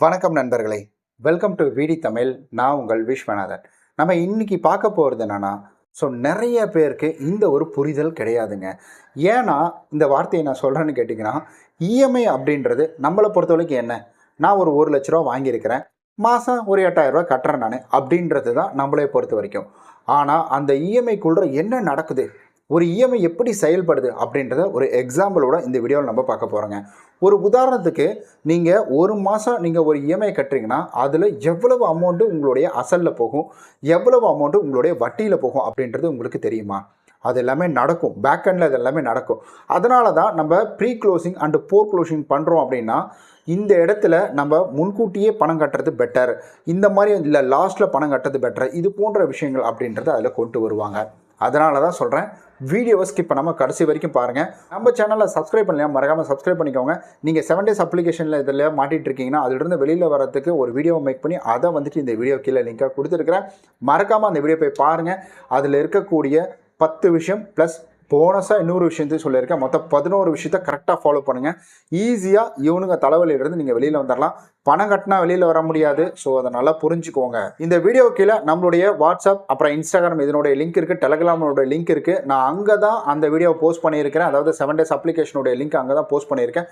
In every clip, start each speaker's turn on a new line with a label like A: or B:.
A: வணக்கம் நண்பர்களே. Welcome to விடி தமிழ். நான் உங்கள் விஸ்வநாதன். நம்ம இன்னைக்கு பார்க்க போகிறது என்னன்னா ஸோ நிறைய பேருக்கு இந்த ஒரு புரிதல் கிடையாதுங்க. ஏன்னா இந்த வார்த்தையை நான் சொல்கிறேன்னு கேட்டிங்கன்னா இஎம்ஐ அப்படின்றது நம்மளை பொறுத்த வரைக்கும் என்ன? நான் ஒரு ஒரு லட்ச ரூபா வாங்கியிருக்கிறேன். மாதம் ஒரு எட்டாயிரம் கட்டுறேன் நான் அப்படின்றது தான் நம்மளே பொறுத்த வரைக்கும் ஆனால் அந்த இஎம்ஐக்குள்ள என்ன நடக்குது? ஒரு இஎம்ஐ எப்படி செயல்படுது அப்படின்றத ஒரு எக்ஸாம்பிளோட இந்த வீடியோவில் நம்ம பார்க்க போகிறோங்க ஒரு உதாரணத்துக்கு நீங்கள் ஒரு மாதம் நீங்கள் ஒரு இஎம்ஐ கட்டுறீங்கன்னா அதில் எவ்வளவு அமௌண்ட்டு உங்களுடைய அசலில் போகும் எவ்வளவு அமௌண்ட்டு உங்களுடைய வட்டியில் போகும் அப்படின்றது உங்களுக்கு தெரியுமா? அது எல்லாமே நடக்கும். பேக்கெண்டில் அது எல்லாமே நடக்கும். அதனால தான் நம்ம pre closing and fore closing பண்ணுறோம் அப்படின்னா இந்த இடத்துல நம்ம முன்கூட்டியே பணம் கட்டுறது பெட்டர் இந்த மாதிரி இல்லை லாஸ்ட்டில் பணம் கட்டுறது பெட்டர் இது போன்ற விஷயங்கள் அப்படின்றத அதில் கொண்டு வருவாங்க. அதனால தான் சொல்கிறேன் வீடியோவை ஸ்கிப் பண்ணாமல் கடைசி வரைக்கும் பாருங்கள் நம்ம சேனலில் சப்ஸ்கிரைப் பண்ணலையா மறக்காமல் சப்ஸ்கிரைப் பண்ணிக்கோங்க. நீங்கள் செவன் டேஸ் அப்ளிகேஷனில் இதில் மாட்டிகிட்டு இருக்கீங்கன்னா அதிலிருந்து வெளியில் வரதுக்கு ஒரு வீடியோவை மேக் பண்ணி அதை வந்துட்டு இந்த வீடியோ கீழே லிங்காக கொடுத்துருக்குறேன். மறக்காமல் அந்த வீடியோ போய் பாருங்கள் அதில் இருக்கக்கூடிய பத்து விஷயம் ப்ளஸ் போனஸாக இன்னொரு விஷயத்தையும் சொல்லியிருக்கேன். மொத்தம் பதினோரு விஷயத்த கரெக்டாக ஃபாலோ பண்ணுங்கள் ஈஸியாக இவனுங்க தலைவலியிலிருந்து நீங்கள் வெளியில் வந்துடலாம் பணம் கட்டினா வெளியில் வர முடியாது. ஸோ அதை நல்லா புரிஞ்சுக்கோங்க. இந்த வீடியோ கீழே நம்மளுடைய வாட்ஸ்அப் அப்புறம் இன்ஸ்டாகிராம் இதனுடைய லிங்க் இருக்குது டெலகிராமோட லிங்க் இருக்குது நான் அங்கே தான் அந்த வீடியோவை போஸ்ட் பண்ணியிருக்கிறேன். அதாவது செவன் டேஸ் அப்ளிகேஷனுடைய லிங்க் அங்கே தான் போஸ்ட் பண்ணியிருக்கேன்.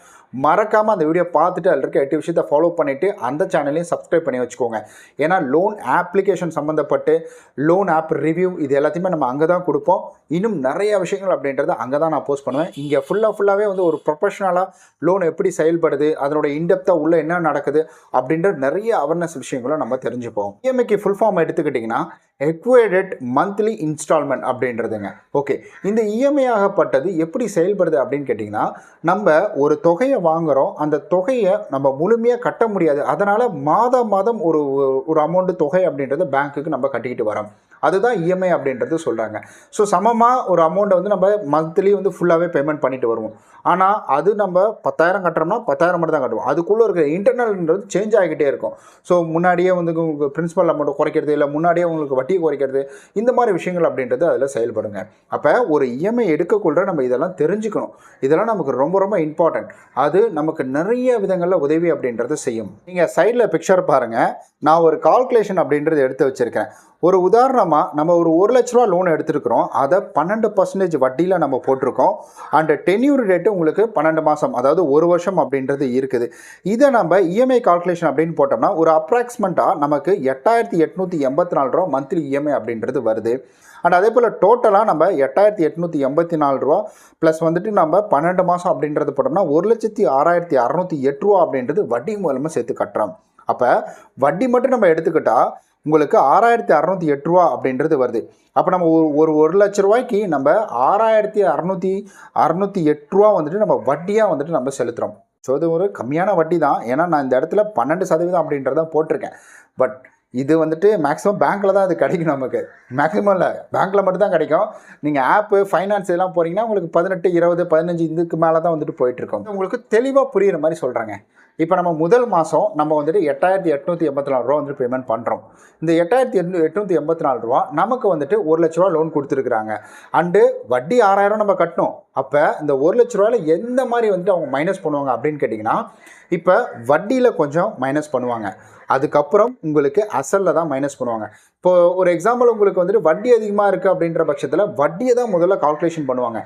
A: மறக்காமல் அந்த வீடியோ பார்த்துட்டு அதில் இருக்க எட்டு விஷயத்தை ஃபாலோ பண்ணிவிட்டு அந்த சேனலையும் சப்ஸ்கிரைப் பண்ணி வச்சுக்கோங்க. ஏன்னா லோன் அப்ளிகேஷன் சம்மந்தப்பட்டு லோன் ஆப் ரிவ்யூ இது எல்லாத்தையுமே நம்ம அங்கே தான் கொடுப்போம். இன்னும் நிறைய விஷயங்கள் அப்படின்றத அங்கே தான் நான் போஸ்ட் பண்ணுவேன். இங்கே ஃபுல்லாக ஃபுல்லாகவே வந்து ஒரு ப்ரொஃபஷனலாக லோன் எப்படி செயல்படுது அதனோட இன்டெப்த்தாக உள்ள என்ன நடக்குது அப்படின்ற நிறைய அவேர்னஸ் விஷயங்களும் நம்ம தெரிஞ்சுப்போம். இஎம்ஐக்கு ஃபுல் ஃபார்ம் எடுத்துக்கிட்டிங்கன்னா எக்வேடட் மந்த்லி இன்ஸ்டால்மெண்ட் அப்படின்றதுங்க. ஓகே இந்த இஎம்ஐ ஆகப்பட்டது எப்படி செயல்படுது அப்படின்னு கேட்டிங்கன்னா நம்ம ஒரு தொகையை வாங்குகிறோம் அந்த தொகையை நம்ம முழுமையாக கட்ட முடியாது. அதனால் மாதம் மாதம் ஒரு ஒரு அமௌண்ட்டு தொகை அப்படின்றத பேங்க்குக்கு நம்ம கட்டிக்கிட்டு வரோம் அதுதான் இஎம்ஐ அப்படின்றது சொல்கிறாங்க ஸோ சமமாக ஒரு அமௌண்ட்டை வந்து நம்ம மந்த்லி வந்து ஃபுல்லாகவே பேமெண்ட் பண்ணிட்டு வருவோம். ஆனால் அது நம்ம பத்தாயிரம் கட்டுறோம்னா பத்தாயிரம் மட்டும் தான் கட்டுவோம். அதுக்குள்ளே இருக்கிற இன்டர்னல்ன்றது சேஞ்ச் ஆகிக்கிட்டே இருக்கும். ஸோ முன்னாடியே வந்து உங்களுக்கு பிரின்சிபல் அமௌண்ட்டை குறைக்கிறது இல்லை முன்னாடியே உங்களுக்கு வட்டியை குறைக்கிறது இந்த மாதிரி விஷயங்கள் அப்படின்றது அதில் செயல்படுங்க. அப்போ ஒரு இஎம்ஐ எடுக்கக்குள்ள நம்ம இதெல்லாம் தெரிஞ்சுக்கணும். இதெல்லாம் நமக்கு ரொம்ப ரொம்ப இம்பார்ட்டன்ட் அது நமக்கு நிறைய விதங்களில் உதவி அப்படின்றது செய்யும். நீங்கள் சைடில் பிக்சர் பாருங்கள் நான் ஒரு கால்குலேஷன் அப்படின்றது எடுத்து வச்சுருக்கேன் ஒரு உதாரணமாக நம்ம ஒரு ஒரு லட்ச ரூபா லோன் எடுத்துருக்குறோம். அதை பன்னெண்டு பர்சன்டேஜ் வட்டியில் நம்ம போட்டிருக்கோம். அண்ட் டென்யூர் ரேட்டு உங்களுக்கு பன்னெண்டு மாதம் அதாவது ஒரு வருஷம் அப்படின்றது இருக்குது. இதை நம்ம இஎம்ஐ கால்குலேஷன் அப்படின்னு போட்டோம்னா ஒரு அப்ராக்சிமெண்ட்டாக நமக்கு எட்டாயிரத்தி எட்நூற்றி எண்பத்தி நாலு ரூபா மந்த்லி இஎம்ஐ அப்படின்றது வருது. அண்ட் அதே போல் டோட்டலாக நம்ம எட்டாயிரத்தி எட்நூற்றி எண்பத்தி நாலு ரூபா ப்ளஸ் வந்துட்டு நம்ம பன்னெண்டு மாதம் அப்படின்றது போட்டோம்னா ஒரு லட்சத்தி ஆறாயிரத்தி அறநூற்றி எட்டு ரூபா அப்படின்றது வட்டி மூலமாக சேர்த்து கட்டுறோம். அப்போ வட்டி மட்டும் நம்ம எடுத்துக்கிட்டால் உங்களுக்கு ஆறாயிரத்தி அறநூற்றி எட்டு ரூபா அப்படின்றது வருது. அப்போ நம்ம ஒரு ஒரு ஒரு லட்ச ரூபாய்க்கு நம்ம ஆறாயிரத்தி அறநூற்றி அறநூற்றி எட்டு ரூபா வந்துட்டு நம்ம வட்டியாக வந்துட்டு நம்ம செலுத்துகிறோம் ஸோ இது ஒரு கம்மியான வட்டி தான். ஏன்னா நான் இந்த இடத்துல பன்னெண்டு சதவீதம் அப்படின்றத போட்டிருக்கேன். பட் இது வந்துட்டு மேக்ஸிமம் பேங்க்கில் தான் இது கிடைக்கும் நமக்கு. மேக்ஸிமம் இல்லை பேங்க்கில் மட்டும் தான் கிடைக்கும். நீங்கள் ஆப்பு ஃபைனான்ஸ் இதெல்லாம் போகிறீங்கன்னா உங்களுக்கு பதினெட்டு இருபது பதினஞ்சு இதுக்கு மேலே தான் வந்துட்டு போயிட்டுருக்கோம் உங்களுக்கு தெளிவாக புரிகிற மாதிரி சொல்கிறாங்க இப்போ நம்ம முதல் மாதம் நம்ம வந்துட்டு எட்டாயிரத்தி எட்நூற்றி எண்பத்தி நாலு ரூபா வந்துட்டு பேமெண்ட் பண்ணுறோம் இந்த எட்டாயிரத்தி எட்நூ எட்நூற்றி எண்பத்தி நாலு ரூபா நமக்கு வந்துட்டு ஒரு லட்ச ரூபா லோன் கொடுத்துருக்குறாங்க. அண்டு வட்டி ஆறாயிரம் நம்ம கட்டணும். அப்போ இந்த ஒரு லட்ச ரூபாயில் எந்த மாதிரி வந்துட்டு அவங்க மைனஸ் பண்ணுவாங்க அப்படின்னு கேட்டிங்கன்னா இப்போ வட்டியில் கொஞ்சம் மைனஸ் பண்ணுவாங்க. அதுக்கப்புறம் உங்களுக்கு அசலில் தான் மைனஸ் பண்ணுவாங்க. இப்போ ஒரு எக்ஸாம்பிள் உங்களுக்கு வந்துட்டு வட்டி அதிகமாக இருக்குது அப்படின்ற பட்சத்தில் வட்டியை தான் முதல்ல கால்குலேஷன் பண்ணுவாங்க.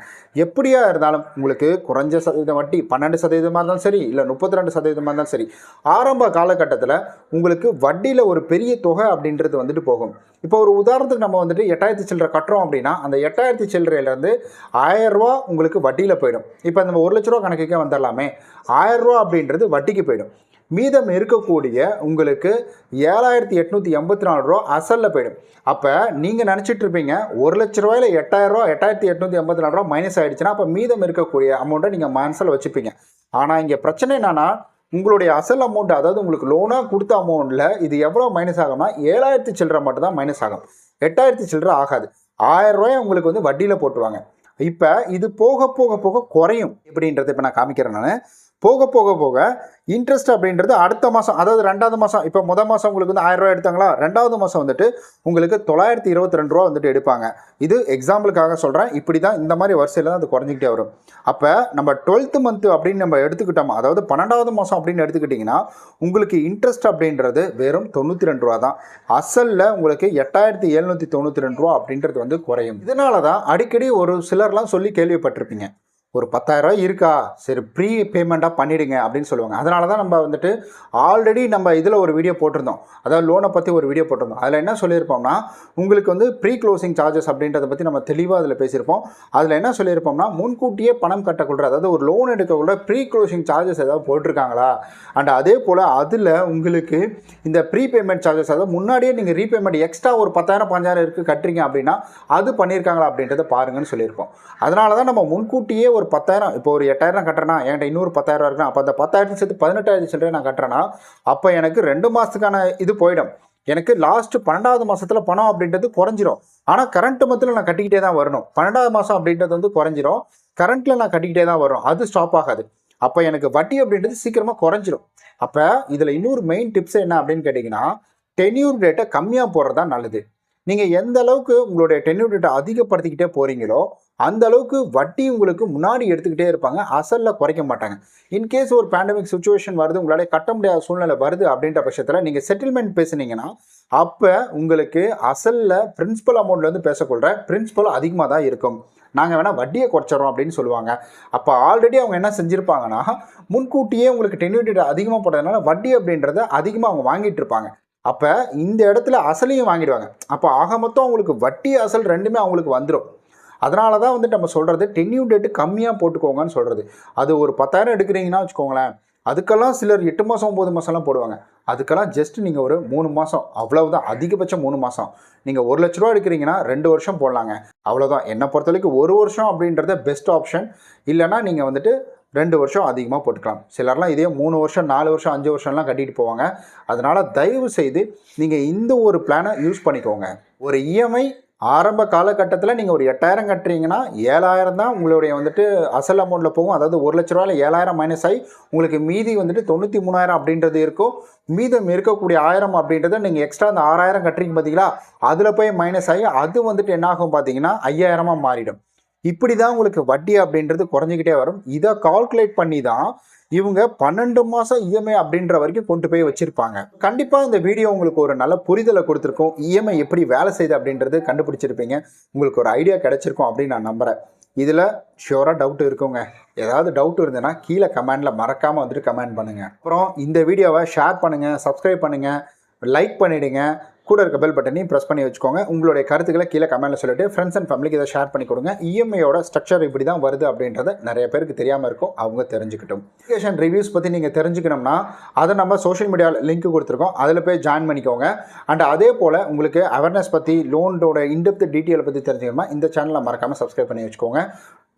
A: எப்படியா இருந்தாலும் உங்களுக்கு குறைஞ்ச சதவீதம் வட்டி பன்னெண்டு சதவீதமாக இருந்தாலும் சரி இல்லை முப்பத்தி ரெண்டு சதவீதமாக இருந்தாலும் சரி ஆரம்ப காலகட்டத்தில் உங்களுக்கு வட்டியில் ஒரு பெரிய தொகை அப்படின்றது வந்துட்டு போகும். இப்போ ஒரு உதாரணத்துக்கு நம்ம வந்துட்டு எட்டாயிரத்தி சில்லரை கட்டுறோம் அப்படின்னா அந்த எட்டாயிரத்தி சில்லறையிலேருந்து ஆயிரரூவா உங்களுக்கு வட்டியில் போயிடும். இப்போ நம்ம ஒரு லட்ச ரூபா கணக்குக்கே வந்துடலாமே. ஆயிரரூவா அப்படின்றது வட்டிக்கு போயிடும். மீதம் இருக்கக்கூடிய உங்களுக்கு ஏழாயிரத்தி எட்நூற்றி எண்பத்தி நாலு ரூபா அசலில் போயிடும். அப்போ நீங்கள் நினச்சிட்டு இருப்பீங்க ஒரு லட்ச ரூபாயில் எட்டாயிரரூவா எட்டாயிரத்தி எட்நூற்றி எண்பத்தி நாலு ரூபா மைனஸ் ஆகிடுச்சுன்னா அப்போ மீதம் இருக்கக்கூடிய அமௌண்ட்டை நீங்கள் மனசில் வச்சுப்பீங்க. ஆனால் இங்கே பிரச்சனை என்னென்னா உங்களுடைய அசல் அமௌண்ட் அதாவது உங்களுக்கு லோனாக கொடுத்த அமௌண்ட்டில் இது எவ்வளோ மைனஸ் ஆகும்னா ஏழாயிரத்தி சில்லரை மட்டும் தான் மைனஸ் ஆகும். எட்டாயிரத்தி சில்லரை ஆகாது. ஆயிரம் ரூபாய் உங்களுக்கு வந்து வட்டியில் போட்டுருவாங்க. இப்போ இது போக போக போக குறையும். எப்படின்றத இப்போ நான் காமிக்கிறேன் நான். போக போக போக இன்ட்ரெஸ்ட் அப்படின்றது அடுத்த மாதம் அதாவது ரெண்டாவது மாதம் இப்போ முதல் மாதம் உங்களுக்கு வந்து ஆயிரரூவா எடுத்தாங்களா? ரெண்டாவது மாதம் வந்துட்டு உங்களுக்கு தொள்ளாயிரத்தி இருபத்தி ரெண்டு ரூபா வந்துட்டு எடுப்பாங்க. இது எக்ஸாம்பிளுக்காக சொல்கிறேன் இப்படி தான் இந்த மாதிரி வரிசையில் தான் அது குறைஞ்சிக்கிட்டே வரும். அப்போ நம்ம டுவெல்த்து மந்த்து அப்படின்னு நம்ம எடுத்துக்கிட்டோம் அதாவது பன்னெண்டாவது மாதம் அப்படின்னு எடுத்துக்கிட்டிங்கன்னா உங்களுக்கு இன்ட்ரெஸ்ட் அப்படின்றது வெறும் தொண்ணூற்றி ரெண்டு ரூபா தான். அசலில் உங்களுக்கு எட்டாயிரத்தி எழுநூற்றி தொண்ணூற்றி ரெண்டு ரூபா அப்படின்றது வந்து குறையும். இதனால தான் அடிக்கடி ஒரு சிலர்லாம் சொல்லி கேள்விப்பட்டிருப்பீங்க. ஒரு பத்தாயிரரூவா இருக்கா? சரி ப்ரீ பேமெண்ட்டாக பண்ணிவிடுங்க அப்படின்னு சொல்லுவாங்க. அதனால தான் நம்ம வந்துட்டு ஆல்ரெடி நம்ம இதில் ஒரு வீடியோ போட்டிருந்தோம். அதாவது லோனை பற்றி ஒரு வீடியோ போட்டிருந்தோம். அதில் என்ன சொல்லியிருப்போம்னா உங்களுக்கு வந்து ப்ரீ க்ளோசிங் சார்ஜஸ் அப்படின்றத பற்றி நம்ம தெளிவாக அதில் பேசியிருப்போம். அதில் என்ன சொல்லியிருப்போம்னா முன்கூட்டியே பணம் கட்டக்குள்ள அதாவது ஒரு லோன் எடுக்கக்குள்ள ப்ரீ க்ளோசிங் சார்ஜஸ் ஏதாவது போட்டிருக்காங்களா? அண்ட் அதே போல் அதில் உங்களுக்கு இந்த ப்ரீ பேமெண்ட் சார்ஜஸ் அதாவது முன்னாடியே நீங்கள் ரீபேமெண்ட் எக்ஸ்ட்ரா ஒரு பத்தாயிரம் பஞ்சாயிரம் இருக்குது கட்டுறீங்க அப்படின்னா அது பண்ணியிருக்காங்களா அப்படின்றத பாருங்கன்னு சொல்லியிருப்போம். அதனால தான் நம்ம முன்கூட்டியே ஒரு பத்தாயிரம் இப்போ ஒரு எட்டாயிரம் கட்டுறேன்னா என்கிட்ட இன்னொரு பத்தாயிரம் இருக்குன்னா அப்போ அந்த பத்தாயிரத்து சேர்த்து பதினெட்டாயிரத்து சில்லரை நான் கட்டுறேன்னா அப்போ எனக்கு ரெண்டு மாதத்துக்கான இது போயிடும். எனக்கு லாஸ்ட் பன்னெண்டாவது மாதத்தில் பணம் அப்படின்றது குறைஞ்சிரும். ஆனால் கரண்ட் மத்தில் நான் கட்டிக்கிட்டே தான் வரணும். பன்னெண்டாவது மாதம் அப்படின்றது வந்து குறைஞ்சிரும். கரண்ட்டில் நான் கட்டிக்கிட்டே தான் வரும் அது ஸ்டாப் ஆகாது. அப்போ எனக்கு வட்டி அப்படின்றது சீக்கிரமாக குறைஞ்சிரும். அப்போ இதில் இன்னொரு மெயின் டிப்ஸ் என்ன அப்படின்னு கேட்டிங்கன்னா டென்யூர் ரேட்டை கம்மியாக போடுறது தான் நல்லது. நீங்கள் எந்த அளவுக்கு உங்களுடைய டென்யூர் டேட்டை அதிகப்படுத்திக்கிட்டே போகிறீங்களோ அந்த அளவுக்கு வட்டி உங்களுக்கு முன்னாடி எடுத்துக்கிட்டே இருப்பாங்க. அசலில் குறைக்க மாட்டாங்க. இன்கேஸ் ஒரு பேண்டமிக் சுச்சுவேஷன் வருது உங்களால் கட்ட முடியாத சூழ்நிலை வருது அப்படின்ற பட்சத்தில் நீங்கள் செட்டில்மெண்ட் பேசுனீங்கன்னா அப்போ உங்களுக்கு அசலில் பிரின்சிபல் அமௌண்ட்லேருந்து பேசக்கொள்கிற பிரின்சிபல் அதிகமாக தான் இருக்கும். நாங்கள் வேணால் வட்டியை குறைச்சிடறோம் அப்படின்னு சொல்லுவாங்க. அப்போ ஆல்ரெடி அவங்க என்ன செஞ்சுருப்பாங்கன்னா முன்கூட்டியே உங்களுக்கு டென்யூட்டி அதிகமாக போடுறதுனால வட்டி அப்படின்றத அதிகமாக அவங்க வாங்கிட்டு இருப்பாங்க. அப்போ இந்த இடத்துல அசலையும் வாங்கிடுவாங்க. அப்போ ஆக மொத்தம் அவங்களுக்கு வட்டி அசல் ரெண்டுமே அவங்களுக்கு வந்துடும் அதனால தான் வந்துட்டு நம்ம சொல்கிறது டென்யூ டேட்டு கம்மியாக போட்டுக்கோங்கன்னு சொல்கிறது அது ஒரு பத்தாயிரம் எடுக்கிறீங்கன்னா வச்சுக்கோங்களேன் அதுக்கெல்லாம் சிலர் எட்டு மாதம் ஒம்பது மாதம்லாம் போடுவாங்க. அதுக்கெல்லாம் ஜஸ்ட் நீங்கள் ஒரு மூணு மாதம் அவ்வளவுதான் அதிகபட்சம் மூணு மாதம் நீங்கள் ஒரு லட்ச ரூபா எடுக்கிறீங்கன்னா ரெண்டு வருஷம் போடலாங்க. அவ்வளோதான் என்னை பொறுத்த வரைக்கும் ஒரு வருஷம் அப்படின்றத பெஸ்ட் ஆப்ஷன் இல்லைனா நீங்கள் வந்துட்டு ரெண்டு வருஷம் அதிகமாக போட்டுக்கலாம். சிலர்லாம் இதே மூணு வருஷம் நாலு வருஷம் அஞ்சு வருஷம்லாம் கட்டிட்டு போவாங்க. அதனால் தயவு செய்து நீங்கள் இந்த ஒரு பிளானை யூஸ் பண்ணிக்கோங்க. ஒரு இஎம்ஐ ஆரம்ப காலகட்டத்தில் நீங்கள் ஒரு எட்டாயிரம் கட்டுறீங்கன்னா ஏழாயிரம் தான் உங்களுடைய வந்துட்டு அசல் அமௌண்ட்டில் போகும். அதாவது ஒரு லட்ச ரூபாயில் ஏழாயிரம் மைனஸ் ஆகி உங்களுக்கு மீதி வந்துட்டு தொண்ணூற்றி மூணாயிரம் அப்படின்றது இருக்கும். மீதம் இருக்கக்கூடிய ஆயிரம் அப்படின்றத நீங்கள் எக்ஸ்ட்ரா அந்த ஆறாயிரம் கட்டுறீங்க பார்த்தீங்களா அதில் போய் மைனஸ் ஆகி அது வந்துட்டு என்னாகும் பார்த்தீங்கன்னா ஐயாயிரமாக மாறிடும். இப்படி தான் உங்களுக்கு வட்டி அப்படின்றது குறைஞ்சிக்கிட்டே வரும். இதை கால்குலேட் பண்ணி தான் இவங்க பன்னெண்டு மாதம் இஎம்ஐ அப்படின்ற வரைக்கும் கொண்டு போய் வச்சுருப்பாங்க. கண்டிப்பாக இந்த வீடியோ உங்களுக்கு ஒரு நல்ல புரிதலை கொடுத்துருக்கோம். இஎம்ஐ எப்படி வேலை செய்யுது அப்படின்றது கண்டுபிடிச்சிருப்பீங்க. உங்களுக்கு ஒரு ஐடியா கிடைச்சிருக்கும் அப்படின்னு நான் நம்புகிறேன் இதில் ஷியோராக டவுட் இருக்குங்க. ஏதாவது டவுட் இருந்ததுன்னா கீழே கமெண்டில் மறக்காமல் வந்துட்டு கமெண்ட் பண்ணுங்கள் அப்புறம் இந்த வீடியோவை ஷேர் பண்ணுங்கள் சப்ஸ்கிரைப் பண்ணுங்கள் லைக் பண்ணிவிடுங்க கூட இருக்க பெல் பட்டனையும் ப்ரெஸ் பண்ணி வச்சுக்கோங்க. உங்களுடைய கருத்துக்களை கீழே கமெண்ட்டில் சொல்லிட்டு ஃப்ரெண்ட்ஸ் அண்ட் ஃபேமிலிக்கு இதை ஷேர் பண்ணி கொடுங்க. இஎம்ஐயோட ஸ்ட்ரக்சர் இப்படி தான் வருது அப்படின்றத நிறைய பேருக்கு தெரியாமல் இருக்கும். அவங்க தெரிஞ்சுக்கிட்டும். அப்ளிகேஷன் ரிவ்யூஸ் பற்றி நீங்கள் தெரிஞ்சுக்கணும்னா அதை நம்ம சோஷியல் மீடியாவில் லிங்க் கொடுத்துருக்கோம். அதில் போய் ஜாயின் பண்ணிக்கோங்க. அண்ட் அதே போல் உங்களுக்கு அவேர்னஸ் பற்றி லோனோட இன்டெப்த் டீட்டெயில் பற்றி தெரிஞ்சுக்கணும்னா இந்த சேனலை மறக்காமல் சப்ஸ்கிரைப் பண்ணி வச்சுக்கோங்க.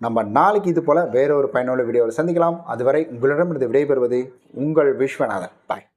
A: நம்ம நாளைக்கு இது போல் வேற ஒரு பயனுள்ள வீடியோவில் சந்திக்கலாம். அதுவரை உங்களிடமிருந்து விடைபெறுவது உங்கள் விஸ்வநாதன். பாய்